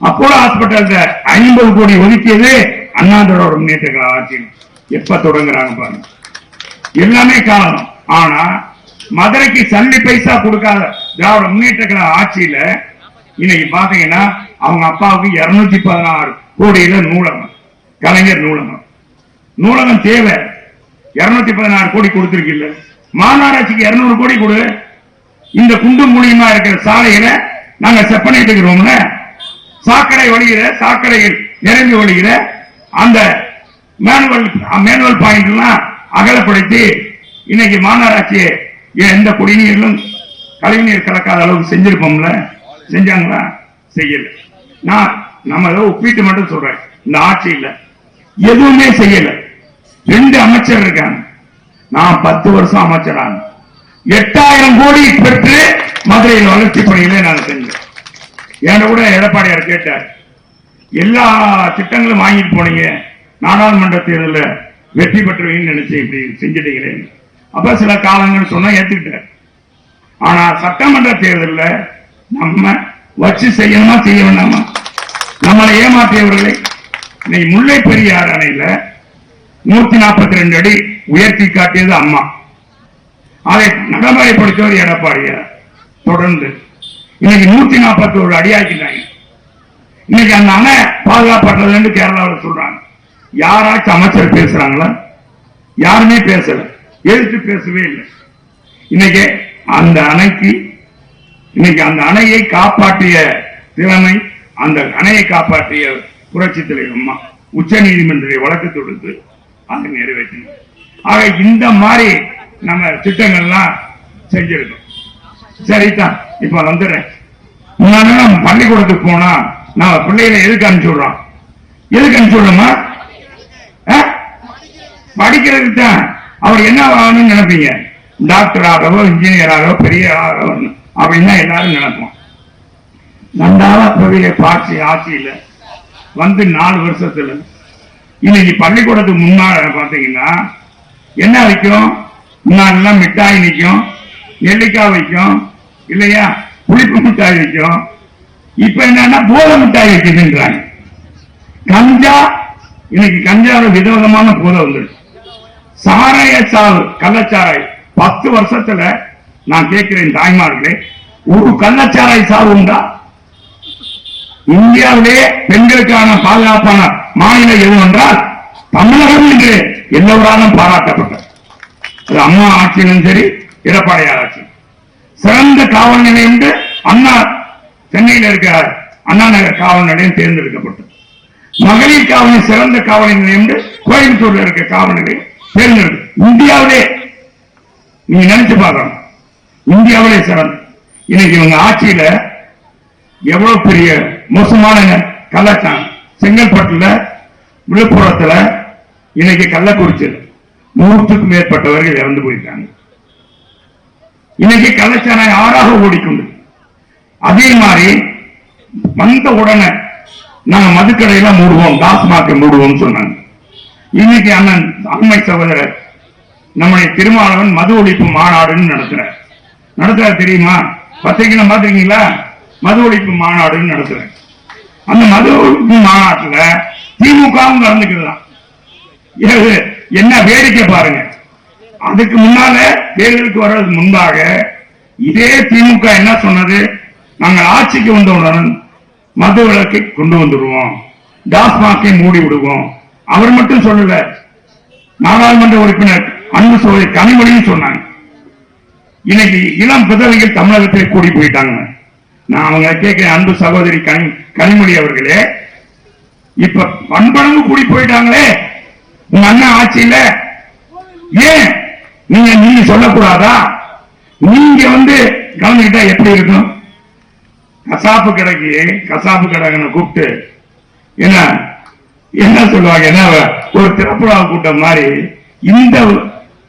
Apollo hospital ஐம்பது கோடி ஒதுக்கியது அண்ணாந்தரோட முன்னேற்ற கழக ஆட்சியில். எப்ப தொடங்குறாங்க பாருங்க. எல்லாமே காரணம். ஆனா மதுரைக்கு சல்லி பைசா கொடுக்காத திராவிட முன்னேற்ற கழக ஆட்சியில இன்னைக்கு பாத்தீங்கன்னா அவங்க அப்பாவுக்கு இருநூத்தி பதினாறு கோடியில நூலகம். கலைஞர் நூலகம். நூலகம் தேவை. இருநூத்தி பதினாறு கோடி கொடுத்திருக்கில்ல மாநகராட்சிக்கு இருநூறு கோடி கொடு. இந்த குண்டு மூலியமா இருக்கிற சாலையில நாங்க செப்பனிட்டு இருக்கிறோம்ல சாக்கடை ஒழிகிற சாக்கடையில் நிரம்பி ஒழிகிற அந்த மேனுவல் மேனுவல் பாயிண்ட் எல்லாம் அகலப்படுத்தி இன்னைக்கு மாநகராட்சியை எந்த குடிநீரிலும் கழிவுநீர் கலக்காத அளவுக்கு செஞ்சிருப்போம்ல? செஞ்சாங்களா? செய்யல. நான் நம்ம ஏதோ ஒப்பிட்டு மட்டும் சொல்றேன். இந்த ஆட்சியில் எதுவுமே செய்யல. ரெண்டு அமைச்சர் இருக்காங்க. நான் பத்து வருஷம் அமைச்சரான. எட்டாயிரம் கோடி பெற்று மதுரையில் வளர்ச்சி பணிகளை நான் செஞ்சேன். என்கிட்ட கூட எடப்பாடியார் கேட்டார் எல்லா திட்டங்களும் வாங்கிட்டு போனீங்க நாடாளுமன்ற தேர்தலில் வெற்றி பெற்றுவீங்கன்னு நினைச்சு இப்படி செஞ்சுட்டீங்களே. அப்ப சில காலங்கள் சொன்னா ஏத்துக்கிட்டார். ஆனா சட்டமன்ற தேர்தலில் நம்ம வச்சு செய்யணுமா செய்ய வேண்டாமா? நம்மளை ஏமாற்றியவர்களை இன்னைக்கு முல்லை பெரியார் அணையில நூத்தி நாற்பத்தி ரெண்டு அடி உயர்த்தி காட்டியது அம்மா. அதை நடைமுறைப்படுத்தியவர் எடப்பாடியார். தொடர்ந்து இன்னைக்கு நூத்தி நாற்பத்தி ஒரு அடி இன்னைக்கு அந்த அணை பாதுகாப்பற்றதுன்னு கேரளாவில் சொல்றாங்க. யாராச்சும் அமைச்சர் பேசுறாங்களா? யாருமே பேசல. எதிர்த்து பேசவே இல்லை. இன்னைக்கு அந்த அணைக்கு இன்னைக்கு அந்த அணையை காப்பாற்றிய திறமை அந்த அணையை காப்பாற்றிய புரட்சி தலைவர் அம்மா உச்ச நீதிமன்றத்தை வழக்கு தொடுத்து அதை நிறைவேற்றினோம் ஆக இந்த மாதிரி நம்ம திட்டங்கள்லாம் செஞ்சிருக்கோம். சரிதான். இப்ப வந்துடுறேன். முன்னாடி நம்ம பள்ளிக்கூடத்துக்கு போனா நான் பிள்ளைகளை எதுக்கு அனுப்பிச்சு விடுறோம் எதுக்கு அனுப்பிச்சு விடுறோமா ஆ? படிக்கிறதுக்கு தான் அவர் என்ன ஆகணும்னு நினைப்பீங்க? டாக்டர் ஆகவோ இன்ஜினியர் ஆகவோ பெரிய ஆகவோ அப்படின்னு எல்லாரும் நினைப்போம். நன்றாக பெரிய பார்த்து ஆட்சியில் வந்து நாலு வருஷத்துல இன்னைக்கு பள்ளிக்கூடத்துக்கு முன்னால் பார்த்தீங்கன்னா என்ன வைக்கும்? முன்னாடிலாம் மிட்டாய் நிற்கும் நெல்லிக்காய் வைக்கும் இல்லையா? புளிப்பு மிட்டாய் வைக்கும் இப்ப என்னன்னா போதை மிட்டாய் வைக்குதுன்றாங்க கஞ்சா இன்னைக்கு கஞ்சாவில் விதவிதமான போதை வந்துருச்சு சாராய சாவு கள்ளச்சாராய். பத்து வருஷத்துல நான் கேட்கிறேன் தாய்மார்களே ஒரு கள்ளச்சாராய் சாவு உண்டா? இந்தியாவிலே பெண்களுக்கான பாதுகாப்பான மாநிலம் எது என்றால் தமிழகம் என்று எல்லோராலும் பாராட்டப்பட்டது. அது அம்மா ஆட்சியிலும் சரி எடப்பாடியார் ஆட்சி சிறந்த காவல் நிலையம் என்று அண்ணா சென்னையில் இருக்க அண்ணா நகர் காவல் நிலையம் தேர்ந்தெடுக்கப்பட்டது. மகளிர் காவலின் சிறந்த காவல் நிலையம் கோயம்புத்தூர்ல இருக்க காவல் நிலையம் தேர்ந்தெடுத்து இந்தியாவிலே நீங்க நினைச்சு பார்க்கணும். இந்தியாவிலே சிறந்த. இன்னைக்கு இவங்க ஆட்சியில எவ்வளவு பெரிய மோசமான கள்ளச்சாரம் செங்கல்பட்டுல விழுப்புரத்துல இன்னைக்கு கள்ளக்குறிச்சியில் நூற்றுக்கும் மேற்பட்டவர்கள் இறந்து போயிருக்காங்க இன்னைக்கு கள்ளச்சாராயம் ஆறாக ஓடிக்கொண்டு. அதே மாதிரி வந்த உடனே நாங்க மதுக்கடையில மூடுவோம் டாஸ்மார்க்கை மூடுவோம் சொன்னாங்க. இன்னைக்கு அண்ணன் அண்மை சகோதரர் நம்முடைய திருமாவளவன் மது ஒழிப்பு மாநாடுன்னு நடத்துறார். நடத்துறார் தெரியுமா? பத்திரிக்கை பாத்துருக்கீங்களா மது ஒழிப்பு மாநாடுன்னு நடத்துறார். அந்த மது ஒழிப்பு மாநாட்டுல திமுகவும் கலந்துக்கலாம் என்ன வேடிக்கை பாருங்க. அதுக்கு முன்னால தேர்தலுக்கு வர்றதுக்கு முன்பாக இதே திமுக என்ன சொன்னது? நாங்கள் ஆட்சிக்கு வந்தவுடன் மது விளக்கை கொண்டு வந்துடுவோம். டாஸ்மாகை மூடி விடுவோம். அவர் மட்டும் சொல்லல. நாடாளுமன்ற உறுப்பினர் அன்பு சோதரி கனிமொழியும் சொன்னாங்க. இன்னைக்கு இளம் விதவைகள் தமிழகத்தில் கூடி போயிட்டாங்க. நான் அவங்க கேட்கிறேன் அன்பு சகோதரி கனி கனிமொழி அவர்களே. இப்ப பண்பளவு கூடி போயிட்டாங்களே. உங்க அண்ணன் ஆட்சியில ஏன் நீங்க நீங்க சொல்லக்கூடாதா? நீங்க வந்து கலந்துக்கிட்டா எப்படி இருக்கும் கசாப்பு கடைக்கு கசாப்பு கடைகனை கூப்பிட்டு என்ன என்ன சொல்லுவாங்க? என்ன ஒரு திறப்புழா கூட்டம் மாதிரி இந்த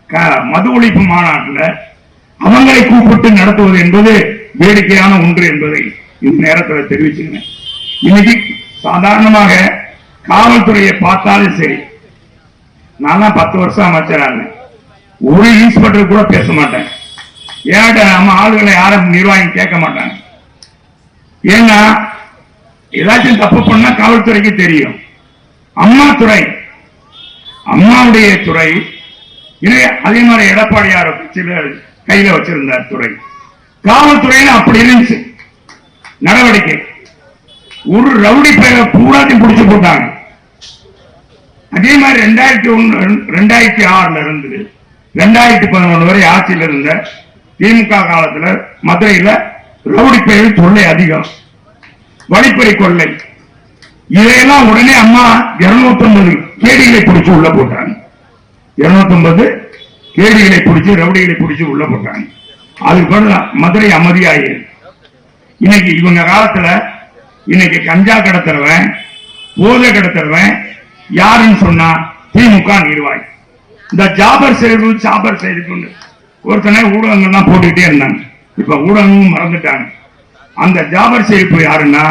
க- மது ஒழிப்பு மாநாட்டில் அவங்களை கூப்பிட்டு நடத்துவது என்பது வேடிக்கையான ஒன்று என்பதை இந்த நேரத்தில் தெரிவிச்சுக்கிறேன். இன்னைக்கு சாதாரணமாக காவல்துறையை பார்த்தாலும் சரி நான் தான் பத்து வருஷம் அமைச்சரானேன் ஒரு இன்ஸ்பெக்டர் கூட பேச மாட்டேன். ஏன்டா நம்ம ஆளுகளை யாரும் நிர்வாகம் கேட்க மாட்டாங்க? ஏன்னா ஏதாச்சும் தப்பு பண்ணா காவல்துறைக்கு தெரியும். அம்மா துறை. அம்மாவுடைய துறை. இதே அதே மாதிரி எடப்பாடியார் கையில வச்சிருந்தார் துறை. காவல்துறையில அப்படி இருந்துச்சு. நடவடிக்கை. ஒரு ரவுடி பேர பூராத்தையும் பிடிச்சு போட்டாங்க. அதே மாதிரி ரெண்டாயிரத்தி ஒண்ணு ரெண்டாயிரத்தி ஆறுல இருந்து ரெண்டாயிரத்தி பதினொன்று வரை ஆட்சியில் இருந்த திமுக காலத்துல மதுரையில ரவுடி பெயர் தொல்லை அதிகம். வழிப்பறி கொள்ளை. இதையெல்லாம் உடனே அம்மா 250 கேடிகளை பிடிச்சு உள்ள போட்டாங்க. 250 கேடிகளை பிடிச்சு ரவுடிகளை பிடிச்சு உள்ள போட்டாங்க. அதுக்கு பிறகு மதுரை அமைதியாயிரு. இன்னைக்கு இவங்க காலத்துல இன்னைக்கு கஞ்சா கடத்துறவன் போதை கடத்துறவன் யாருன்னு சொன்னா திமுக நிர்வாகி. இந்த ஜாபர் செய்து ஜாபர் செய்து கொண்டு ஒருத்தனை ஊடகங்கள்லாம் போட்டுக்கிட்டே இருந்தாங்க. இப்ப ஊடகமும் மறந்துட்டாங்க. அந்த ஜாபர் செழிப்பு யாருன்னா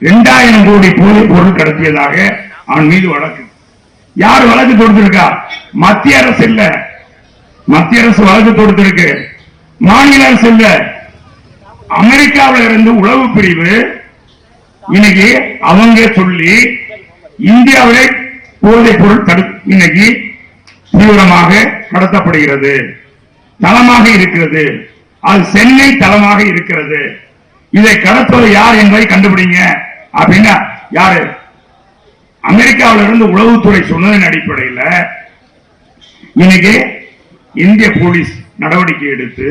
இரண்டாயிரம் கோடி போதைப் பொருள் கடத்தியதாக அவன் மீது வழக்கு. யார் வழக்கு கொடுத்திருக்கா மத்திய அரசு இல்ல. மத்திய அரசு வழக்கு கொடுத்திருக்கு மாநில அரசு இல்ல. அமெரிக்காவில இருந்து உளவு பிரிவு இன்னைக்கு அவங்க சொல்லி இந்தியாவிலே போதைப் பொருள் தடு இன்னைக்கு தீவிரமாக நடத்தப்படுகிறது தளமாக இருக்கிறது. அது சென்னை தளமாக இருக்கிறது. இதை கடத்துவது யார் என்பதை கண்டுபிடிங்க. அப்படின்னா யாரு? அமெரிக்காவில இருந்து உளவுத்துறை சொன்னதன் அடிப்படையில் இன்னைக்கு இந்திய போலீஸ் நடவடிக்கை எடுத்து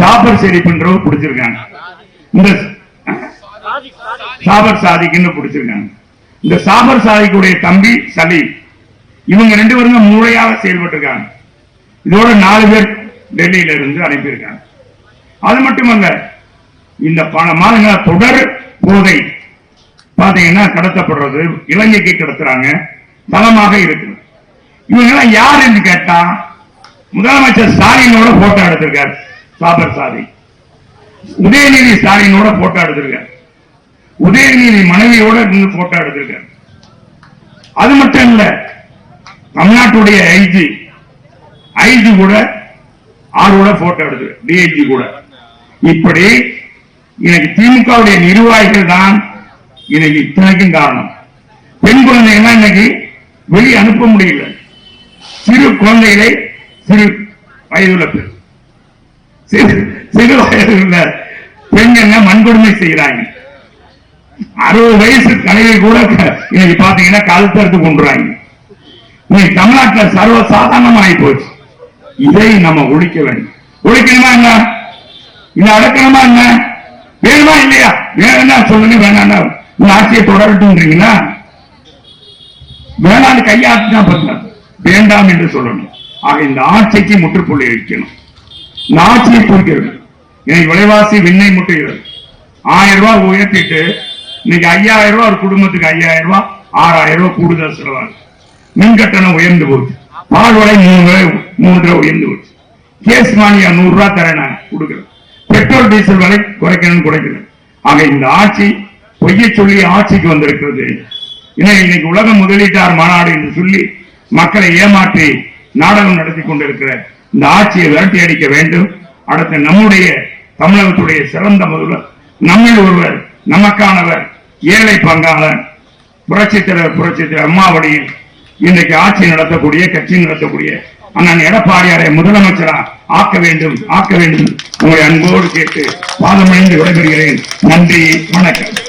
ஜாபர் ஷெரீப்ன்றவர் பிடிச்சிருக்காங்க. இந்த சாபர் சாதிக்குன்னு பிடிச்சிருக்காங்க. இந்த சாபர் சாதிக்குடைய தம்பி சலீம். இவங்க ரெண்டு பேரும் மூளையாக செயல்பட்டிருக்காங்க. இதோட நாலு பேர் டெல்லியில இருந்து அனுப்பியிருக்காங்க. அது மட்டுமல்ல இந்த பல மாதங்கள தொடர் போதை பாத்தீங்கன்னா கடத்தப்படுறது இலங்கைக்கு கடத்துறாங்க பலமாக இருக்கு. இவங்க எல்லாம் யார் என்று கேட்டா முதலமைச்சர் ஸ்டாலினோட போட்டோ எடுத்திருக்கார் சாபர் சாதி. உதயநிதி ஸ்டாலினோட போட்டோ எடுத்திருக்கார். உதயநிதி மனைவியோட நின்று போட்டோ எடுத்திருக்கார். அது மட்டும் இல்ல தமிழ்நாட்டுடைய ஐஜி. ஐஜி கூட ஆளோட போட்டோ எடுத்து டிஐஜி கூட. இப்படி இன்னைக்கு திமுகவுடைய நிர்வாகிகள் தான் இன்னைக்கு இத்தனைக்கும் காரணம். பெண் குழந்தைகள்லாம் இன்னைக்கு வெளியே அனுப்ப முடியல. சிறு குழந்தைகளை சிறு வயதுள்ள பெண். சிறு சிறு வயதுள்ள என்ன மண்கொடுமை செய்யறாங்க அறுபது வயசு கலையை கூட இன்னைக்கு பாத்தீங்கன்னா கழுத்தறுத்து கொண்டுறாங்க இன்னைக்கு தமிழ்நாட்டில் சர்வ சாதாரணமாகி போச்சு. இதை நம்ம ஒழிக்க வேண்டும். ஒழிக்கணுமா என்ன? இதை அடக்கணுமா என்ன? வேணுமா இல்லையா? வேணும்னா சொல்லுங்க வேணாம்னா இந்த ஆட்சியை தொடரட்டும்ன்றீங்களா? வேணான்னு கையாட்டினா பத்தாது வேண்டாம் என்று சொல்லணும். ஆக இந்த ஆட்சிக்கு முற்றுப்புள்ளி வைக்கணும். இந்த ஆட்சியை குறிக்கிறது. இன்னைக்கு விலைவாசி விண்ணை முட்டுகிறது. ஆயிரம் ரூபாய் உயர்த்திட்டு இன்னைக்கு ஐயாயிரம் ரூபாய் ஒரு குடும்பத்துக்கு ஐயாயிரம் ரூபாய் ஆறாயிரம் ரூபாய் கூடுதல் செலவாகுது. மின் கட்டணம் உயர்ந்து போச்சு. பால் விலை மூணு மூணு உயர்ந்து போச்சு. கேஸ் மானியா நூறு ரூபாய் தர நான் கொடுக்குறேன். பெட்ரோல் டீசல் விலை குறைக்கணும்னு குறைக்கிறேன். ஆக இந்த ஆட்சி பொய்ய சொல்லி ஆட்சிக்கு வந்திருக்கிறது. இன்னைக்கு இன்னைக்கு உலக முதலீட்டார் மாநாடு என்று சொல்லி மக்களை ஏமாற்றி நாடகம் நடத்தி கொண்டிருக்கிற இந்த ஆட்சியை விரட்டி அடிக்க வேண்டும். அடுத்து நம்முடைய தமிழகத்துடைய சிறந்த முதல்வர் நம்மில் ஒருவர் நமக்கானவர் ஏழை பங்காளன் புரட்சித்தலைவர் புரட்சித்தலைவர் புரட்சித் அம்மாவடியில் இன்றைக்கு ஆட்சி நடத்தக்கூடிய கட்சி நடத்தக்கூடிய அண்ணன் எடப்பாடியாரை முதலமைச்சரா ஆக்க வேண்டும் ஆக்க வேண்டும். உங்களை அன்போடு கேட்டு பாதமடைந்து விடைபெறுகிறேன். நன்றி வணக்கம்.